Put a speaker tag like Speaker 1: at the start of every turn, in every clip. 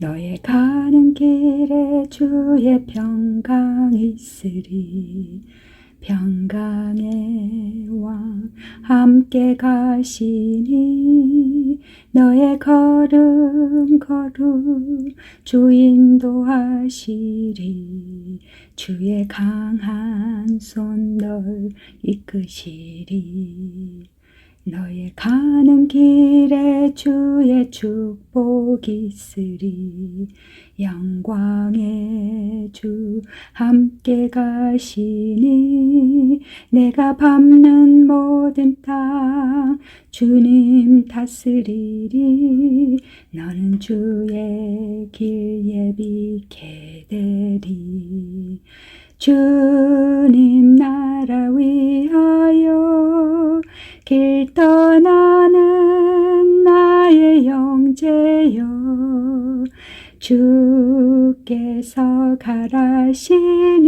Speaker 1: 너의 가는 길에 주의 평강 있으리. 평강의 왕 함께 가시니. 너의 걸음 걸음 주 인도 하시리. 주의 강한 손 널 이끄시리. 너의 가는 길에 주의 축복 있으리. 영광의 주 함께 가시니 내가 밟는 모든 땅 주님 다스리리. 너는 주의 길 예비케 되리. 주님 나라 위하여 길 떠나는 형제여 주께서 가라시니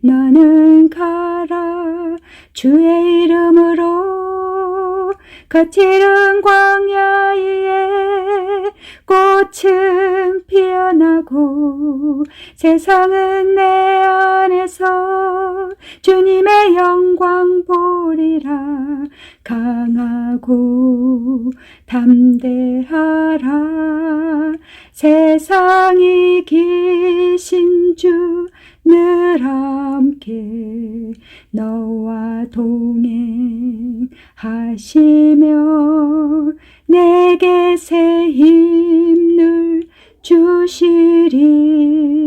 Speaker 1: 너는 가라. 주의 이름으로 거칠은 광야에 꽃은 피 어나고 세상은 내 안에서 주님의 영광 보리라 강하고 담대하라. 세상이 기신 주 늘 함께 너와 동행하시며 내게 새주 Shiri.